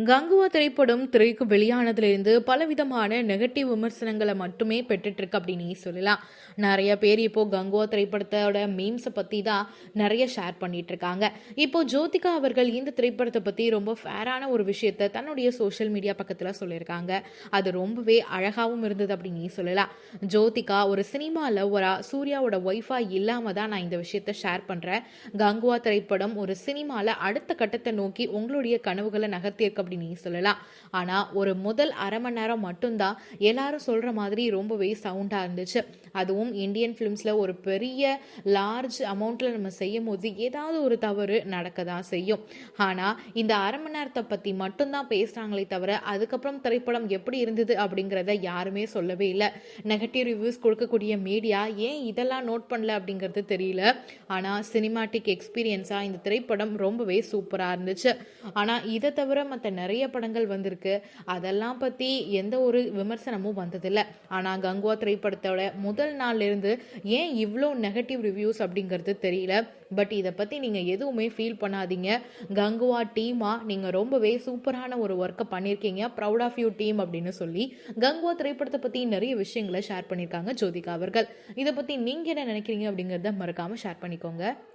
கங்குவா திரைப்படம் திரைக்கு வெளியானதுலேருந்து பலவிதமான நெகட்டிவ் விமர்சனங்களை மட்டுமே பெற்றுட்ருக்கு அப்படின்னு சொல்லலாம். நிறைய பேர் இப்போது கங்குவா திரைப்படத்தோட மீம்ஸை பற்றி தான் நிறைய ஷேர் பண்ணிகிட்ருக்காங்க இப்போது ஜோதிகா அவர்கள் இந்த திரைப்படத்தை பற்றி ரொம்ப ஃபேரான ஒரு விஷயத்த தன்னுடைய சோஷியல் மீடியா பக்கத்தில் சொல்லியிருக்காங்க. அது ரொம்பவே அழகாகவும் இருந்தது அப்படின்னு சொல்லலாம். ஜோதிகா ஒரு சினிமா லவ்வராக சூர்யாவோட ஒய்ஃபா இல்லாமல் தான் நான் இந்த விஷயத்த ஷேர் பண்ணுறேன் கங்குவா திரைப்படம் ஒரு சினிமாவில் அடுத்த கட்டத்தை நோக்கி உங்களுடைய கனவுகளை நகர்த்தியிருக்க அப்படின்னு சொல்லலாம். ஆனால் ஒரு முதல் அரை மணி நேரம் மட்டும்தான் எல்லாரும் சொல்கிற மாதிரி ரொம்பவே சவுண்டாக இருந்துச்சு. அதுவும் இந்தியன் ஃபிலிம்ஸில் ஒரு பெரிய லார்ஜ் அமௌண்ட்டில் நம்ம செய்யும் போது ஏதாவது ஒரு தவறு நடக்க தான் செய்யும். ஆனால் இந்த அரை மணி நேரத்தை பற்றி மட்டும்தான் பேசுகிறாங்களே தவிர அதுக்கப்புறம் திரைப்படம் எப்படி இருந்தது அப்படிங்கிறத யாருமே சொல்லவே இல்லை. நெகட்டிவ் ரிவ்யூஸ் கொடுக்கக்கூடிய மீடியா ஏன் இதெல்லாம் நோட் பண்ணல அப்படிங்கிறது தெரியல. ஆனால் சினிமாட்டிக் எக்ஸ்பீரியன்ஸாக இந்த திரைப்படம் ரொம்பவே சூப்பராக இருந்துச்சு. ஆனால் இதை தவிர மற்ற நிறைய படங்கள் வந்திருக்கு. அதெல்லாம் பற்றி எந்த ஒரு விமர்சனமும் வந்ததில்லை. ஆனால் கங்குவா திரைப்படத்தோட முதல் நாள்ல இருந்து ஏன் இவ்வளோ நெகட்டிவ் ரிவ்யூஸ் அப்படிங்கிறது தெரியல. பட் இதை பற்றி நீங்கள் எதுவுமே ஃபீல் பண்ணாதீங்க. கங்குவா டீமாக நீங்கள் ரொம்பவே சூப்பரான ஒரு ஒர்க்கை பண்ணியிருக்கீங்க. ப்ரௌட் ஆஃப் யூ டீம் அப்படின்னு சொல்லி கங்குவா திரைப்படத்தை பற்றி நிறைய விஷயங்களை ஷேர் பண்ணியிருக்காங்க ஜோதிகா அவர்கள். இதை பற்றி நீங்கள் என்ன நினைக்கிறீங்க அப்படிங்கிறத மறக்காமல் ஷேர் பண்ணிக்கோங்க.